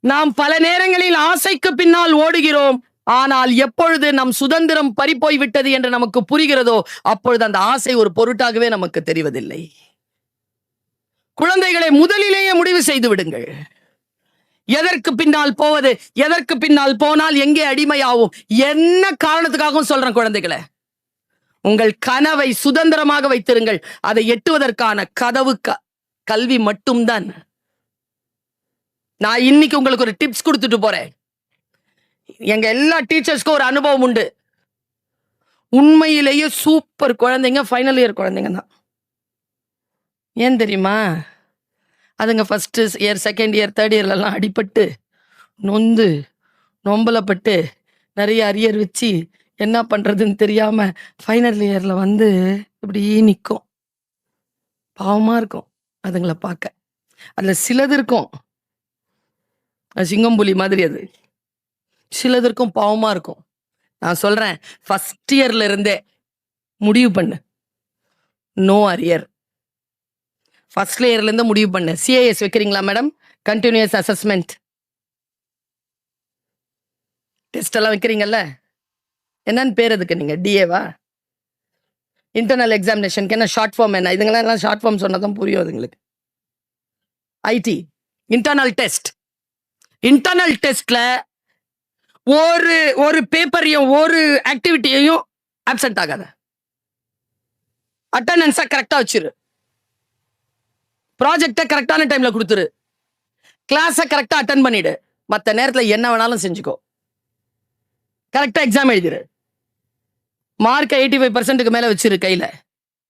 நாம் பல நேரங்களில் ஆசைக்கு பின்னால் ஓடுகிறோம். ஆனால் எப்பொழுது நம் சுதந்திரம் பறிப்போய் விட்டது என்று நமக்கு புரிகிறதோ அப்பொழுது அந்த ஆசை ஒரு பொருட்டாகவே நமக்கு தெரிவதில்லை. குழந்தைகளை முதலிலேயே முடிவு செய்து விடுங்கள். எதற்கு பின்னால் போவது எதற்கு பின்னால் போனால் எங்கே அடிமையாகும் என்ன காரணத்துக்காகவும் சொல்றேன் குழந்தைகளை? உங்கள் கனவை சுதந்திரமாக வைத்திருங்கள். அதை எட்டுவதற்கான கதவு க- கல்வி மட்டும்தான். நான் இன்னைக்கு உங்களுக்கு ஒரு டிப்ஸ் கொடுத்துட்டு போறேன். எங்க எல்லா டீச்சர்ஸ்க்கும் ஒரு அனுபவம் உண்டு. உண்மையிலேயே சூப்பர் குழந்தைங்க ஃபைனல் இயர் குழந்தைங்க தான். ஏன் தெரியுமா? அதுங்க first year second year third இயர்லலாம் அடிபட்டு நொந்து நொம்பலப்பட்டு நிறைய அரியர் வச்சு என்ன பண்ணுறதுன்னு தெரியாமல் ஃபைனல் இயரில் வந்து இப்படி நிற்கும் பாவமாக இருக்கும். அதுங்களை பார்க்க. அதில் சிலது இருக்கும். சிங்கம்புலி மாதிரி அது. சிலதற்கும் பாவமா இருக்கும். நான் சொல்றேன் ஃபர்ஸ்ட் இயர்ல இருந்தே முடிவு பண்ணு. நோ அரியர் ஃபர்ஸ்ட் இயர்ல இருந்து முடிவு பண்ணு. சிஏஎஸ் வைக்கிறீங்களா மேடம் கண்டினியூஸ் அசஸ்மெண்ட் டெஸ்ட் எல்லாம் வைக்கிறீங்கல்ல? என்னன்னு பேர் அதுக்கு நீங்க? டிஏவா இன்டர்னல் எக்ஸாமினேஷனுக்கு என்ன ஷார்ட் ஃபார்ம் என்ன? இதுங்களாம் எல்லாம் ஷார்ட் ஃபார்ம் சொன்னதான் புரியும் அதுங்களுக்கு. ஐடி இன்டர்னல் டெஸ்ட் இன்டர்னல் டெஸ்ட்ல ஒரு ஒரு பேப்பரையும் ஒரு ஆக்டிவிட்டியையும் ஆப்சென்ட் ஆகாத. அட்டண்டன்ஸை கரெக்டாக வச்சிரு. ப்ராஜெக்டை கரெக்டான டைம்ல கொடுத்துரு. கிளாஸை கரெக்டாக அட்டன் பண்ணிடு. மற்ற நேரத்தில் என்ன வேணாலும் செஞ்சுக்கோ. கரெக்டாக எக்ஸாம் எழுதிடு மார்க் எயிட்டி ஃபைவ் பர்சன்ட்டுக்கு மேலே வச்சிரு கையில்.